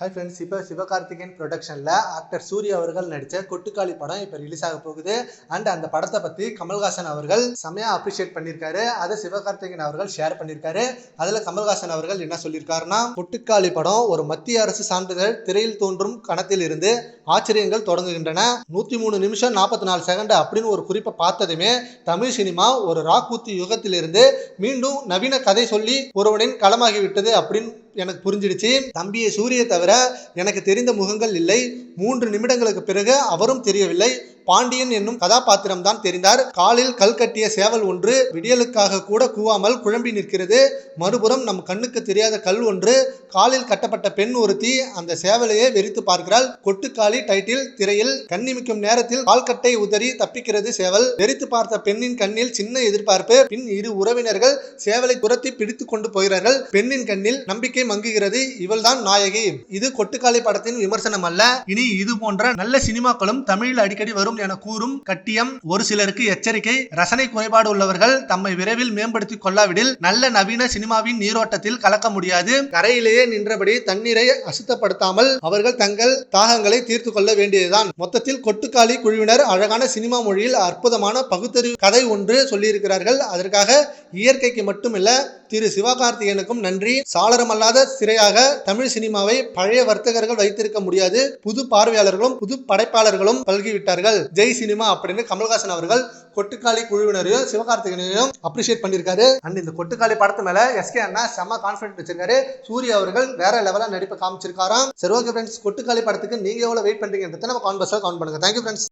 Hi friends இப்போ சிவகார்த்திகேயன் ப்ரொடக்ஷனில் actor சூரிய அவர்கள் நடித்த கொட்டுக்காளி படம் இப்போ ரிலீஸ் ஆக போகுது. அண்ட் அந்த படத்தை பற்றி கமல்ஹாசன் அவர்கள் செமையாக அப்ரிஷியேட் பண்ணியிருக்காரு அதை சிவகார்த்திகேயன் அவர்கள் ஷேர் பண்ணியிருக்காரு அதில் கமல்ஹாசன் அவர்கள் என்ன சொல்லியிருக்காருன்னா கொட்டுக்காளி படம் ஒரு மத்திய அரசு சான்றிதழ் திரையில் தோன்றும் கணத்தில் இருந்து ஆச்சரியங்கள் தொடங்குகின்றன. நூற்றி மூணு நிமிஷம் நாற்பத்தி நாலு செகண்ட் அப்படின்னு ஒரு குறிப்பை பார்த்ததுமே தமிழ் சினிமா ஒரு ராக்கூத்தி யுகத்திலிருந்து மீண்டும் நவீன கதை சொல்லி ஒருவனின் களமாகிவிட்டது அப்படின்னு எனக்கு புரிஞ்சிடுச்சு. தம்பியை சூரிய தவிர எனக்கு தெரிந்த முகங்கள் இல்லை. மூன்று நிமிடங்களுக்கு பிறகு அவரும் தெரியவில்லை. பாண்டியன் என்னும் கதாபாத்திரம் தான் தெரிந்தார். காலில் கல் கட்டிய சேவல் ஒன்று விடியலுக்காக கூட கூவாமல் குழம்பி நிற்கிறது. மறுபுறம் நம் கண்ணுக்கு தெரியாத கல் ஒன்று காலில் கட்டப்பட்ட பெண் ஒருத்தி அந்த சேவலையே வெறித்து பார்க்கிறாள். கொட்டுக்காளி டைட்டில் திரையில் கண்ணிமிக்கும் நேரத்தில் கால்கட்டை உதறி தப்பிக்கிறது சேவல். வெறித்து பார்த்த பெண்ணின் கண்ணில் சின்ன எதிர்பார்ப்பு. பின் இரு உறவினர்கள் சேவலை துரத்தி பிடித்து கொண்டு போகிறார்கள். பெண்ணின் கண்ணில் நம்பிக்கை மங்குகிறது. இவள்தான் நாயகி. இது கொட்டுக்காளி படத்தின் விமர்சனம் அல்ல இனி இது போன்ற நல்ல சினிமாக்களும் தமிழில் அடிக்கடி வரும். என கூறும் கட்டியம் ஒரு சிலருக்கு எச்சரிக்கை ரசனை குறைபாடு உள்ளவர்கள் தம்மை விரைவில் மேம்படுத்திக் கொள்ளாவிடில் நல்ல நவீன சினிமாவின் நீரோட்டத்தில் கலக்க முடியாது. கரையிலேயே நின்றபடி தண்ணீரை அசுத்தப்படுத்தாமல் அவர்கள் தங்கள் தாகங்களை தீர்த்து கொள்ள வேண்டியதுதான். மொத்தத்தில் கொட்டுக்காளி குழுவினர் அழகான சினிமா மொழியில் அற்புதமான பகுத்தறிவு கதை ஒன்று சொல்லியிருக்கிறார்கள். அதற்காக இயற்கைக்கு மட்டுமில்ல திரு சிவகார்த்திகேயனுக்கும் நன்றி. சாளரமல்லாத சிறையாக தமிழ் சினிமாவை பழைய வர்த்தகர்கள் வைத்திருக்க முடியாது. புது பார்வையாளர்களும் புது படைப்பாளர்களும் பல்கிவிட்டார்கள். ஜெய் சினிமா அப்படின்னு கமல்ஹாசன் அவர்கள் கொட்டுக்காளி குழுவினரையும் சிவகார்த்திகேயனையும் அப்ரிஷியேட் பண்ணியிருக்காரு. அண்ட் இந்த கொட்டுக்காளி படத்து மேல எஸ்கே அண்ணா செம்ம கான்ஃபிடென்ட் வச்சிருக்காரு. சூரிய அவர்கள் வேற லெவலா நடிப்பை காமிச்சிருக்காராம். சரி ஓகே ஃப்ரெண்ட்ஸ் கொட்டுக்காளி படத்துக்கு நீங்க எவ்வளவு வெயிட் பண்றீங்கன்றத நம்ம கான்பர்ஸா கவுண்ட் பண்ணுங்க. Thank you friends